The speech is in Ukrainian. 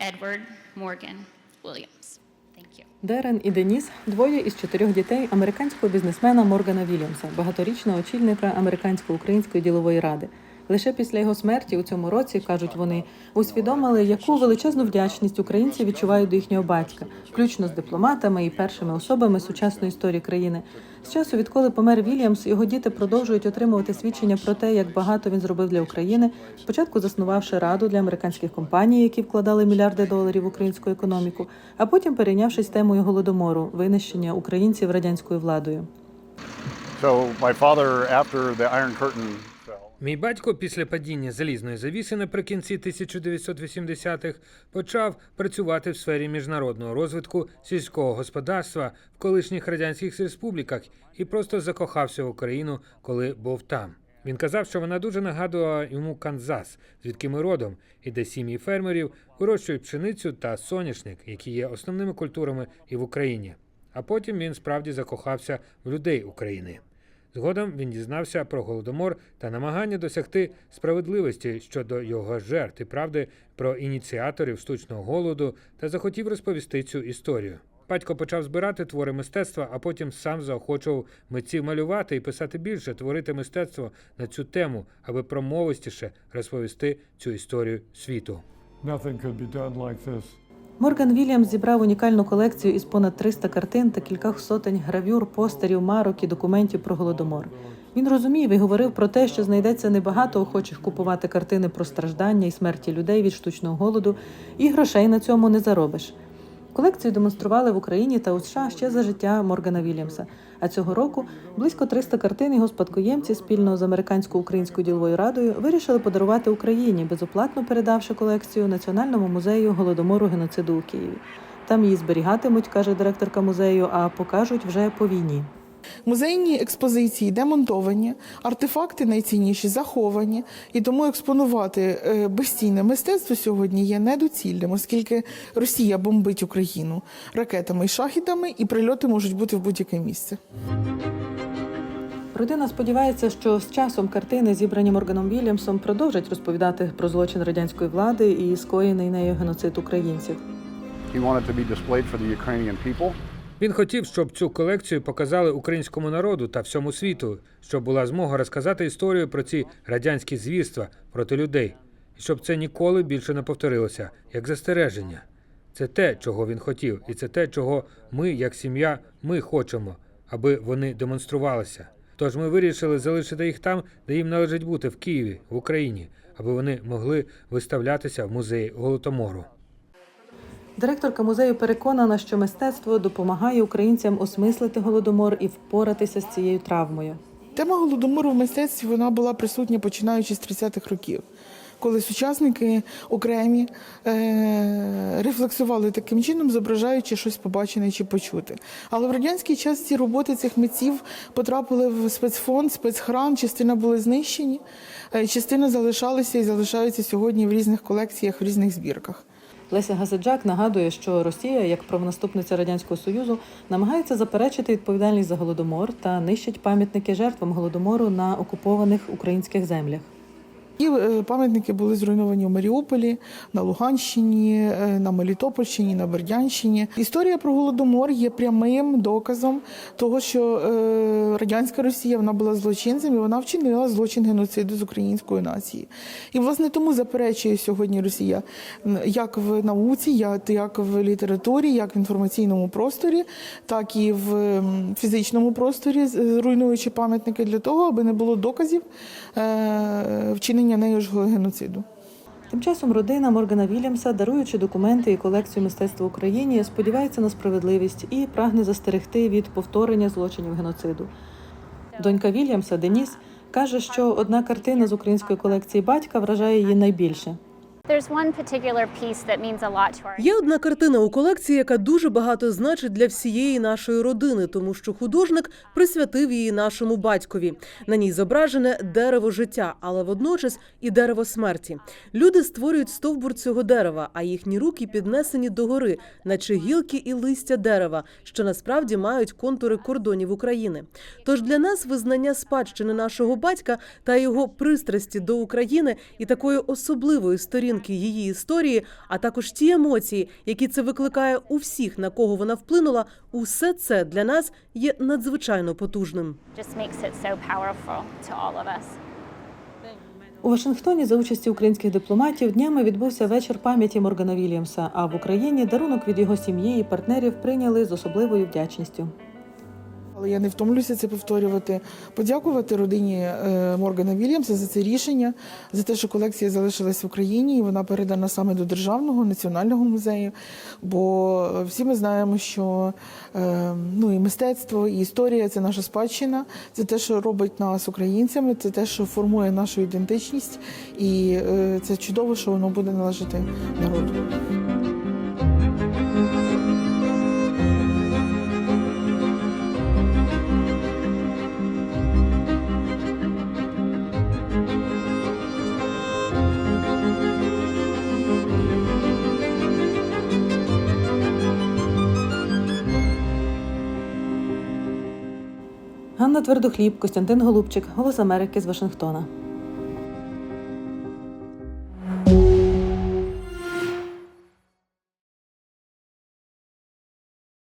Edward Morgan Williams. Thank. Дерен і Деніс двоє із чотирьох дітей американського бізнесмена Моргана Вільямса, багаторічного очільника американсько-української ділової ради. Лише після його смерті у цьому році кажуть вони усвідомили, яку величезну вдячність українці відчувають до їхнього батька, включно з дипломатами і першими особами сучасної історії країни. З часу, відколи помер Вільямс, його діти продовжують отримувати свідчення про те, як багато він зробив для України. Спочатку заснувавши раду для американських компаній, які вкладали мільярди доларів в українську економіку, а потім перейнявшись темою голодомору, винищення українців радянською владою. So my father, after the Iron Curtain Мій батько після падіння залізної завіси наприкінці 1980-х почав працювати в сфері міжнародного розвитку сільського господарства в колишніх радянських республіках і просто закохався в Україну, коли був там. Він казав, що вона дуже нагадувала йому Канзас, звідки ми родом, і де сім'ї фермерів вирощують пшеницю та соняшник, які є основними культурами і в Україні. А потім він справді закохався в людей України. Згодом він дізнався про голодомор та намагання досягти справедливості щодо його жертв і правди про ініціаторів штучного голоду та захотів розповісти цю історію. Батько почав збирати твори мистецтва, а потім сам заохочував митців малювати і писати більше, творити мистецтво на цю тему, аби промовистіше розповісти цю історію світу. Nothing could be done like this. Морган Вільямс зібрав унікальну колекцію із понад 300 картин та кількох сотень гравюр, постерів, марок і документів про голодомор. Він розумів і говорив про те, що знайдеться небагато охочих купувати картини про страждання і смерті людей від штучного голоду, і грошей на цьому не заробиш. Колекцію демонстрували в Україні та у США ще за життя Моргана Вільямса. А цього року близько 300 картин його спадкоємці спільно з американсько-українською діловою радою вирішили подарувати Україні, безоплатно передавши колекцію Національному музею голодомору геноциду у Києві. Там її зберігатимуть, каже директорка музею, а покажуть вже по війні. Музейні експозиції демонтовані, артефакти найцінніші заховані, і тому експонувати е, безцінне мистецтво сьогодні є недоцільним, оскільки Росія бомбить Україну ракетами і шахідами, і прильоти можуть бути в будь-яке місце. Родина сподівається, що з часом картини, зібрані Морганом Вільямсом, продовжать розповідати про злочин радянської влади і скоєний нею геноцид українців. he wanted to be displayed for the Ukrainian people. Він хотів, щоб цю колекцію показали українському народу та всьому світу, щоб була змога розказати історію про ці радянські звірства проти людей, і щоб це ніколи більше не повторилося, як застереження. Це те, чого він хотів, і це те, чого ми, як сім'я, ми хочемо, аби вони демонструвалися. Тож ми вирішили залишити їх там, де їм належить бути в Києві, в Україні, аби вони могли виставлятися в музеї Голотомору. Директорка музею переконана, що мистецтво допомагає українцям осмислити голодомор і впоратися з цією травмою. Тема голодомору в мистецтві вона була присутня починаючи з 30-х років, коли сучасники окремі е- рефлексували таким чином, зображаючи щось побачене чи почути. Але в радянський час ці роботи цих митців потрапили в спецфонд, спецхрам, частина були знищені, е, частина залишалися і залишаються сьогодні в різних колекціях, в різних збірках. Леся Гасиджак нагадує, що Росія, як правонаступниця радянського союзу, намагається заперечити відповідальність за голодомор та нищить пам'ятники жертвам голодомору на окупованих українських землях. І е, пам'ятники були зруйновані у Маріуполі, на Луганщині, е, на Мелітопольщині, на Бердянщині. Історія про голодомор є прямим доказом того, що е, радянська Росія вона була злочинцем і вона вчинила злочин геноциду з української нації. І власне тому заперечує сьогодні Росія як в науці, як, в літературі, як в інформаційному просторі, так і в фізичному просторі, з- руйнуючи пам'ятники для того, аби не було доказів е, вчинення нею ж геноциду. Тим часом родина Моргана Вільямса, даруючи документи і колекцію мистецтва Україні, сподівається на справедливість і прагне застерегти від повторення злочинів геноциду. Донька Вільямса Деніс каже, що одна картина з української колекції батька вражає її найбільше. Є одна картина у колекції, яка дуже багато значить для всієї нашої родини, тому що художник присвятив її нашому батькові. На ній зображене дерево життя, але водночас і дерево смерті. Люди створюють стовбур цього дерева, а їхні руки піднесені догори, наче гілки і листя дерева, що насправді мають контури кордонів України. Тож для нас визнання спадщини нашого батька та його пристрасті до України і такої особливої сторінки сторінки її історії, а також ті емоції, які це викликає у всіх, на кого вона вплинула, усе це для нас є надзвичайно потужним. У Вашингтоні за участі українських дипломатів днями відбувся вечір пам'яті Моргана Вільямса. А в Україні дарунок від його сім'ї і партнерів прийняли з особливою вдячністю. Але я не втомлюся це повторювати. Подякувати родині е, Моргана Вільямса за це рішення, за те, що колекція залишилась в Україні, і вона передана саме до державного національного музею. Бо всі ми знаємо, що е, ну і мистецтво, і історія це наша спадщина, це те, що робить нас українцями, це те, що формує нашу ідентичність, і е, це чудово, що воно буде належати народу. Ганна Твердохліб, Костянтин Голубчик, Голос Америки з Вашингтона.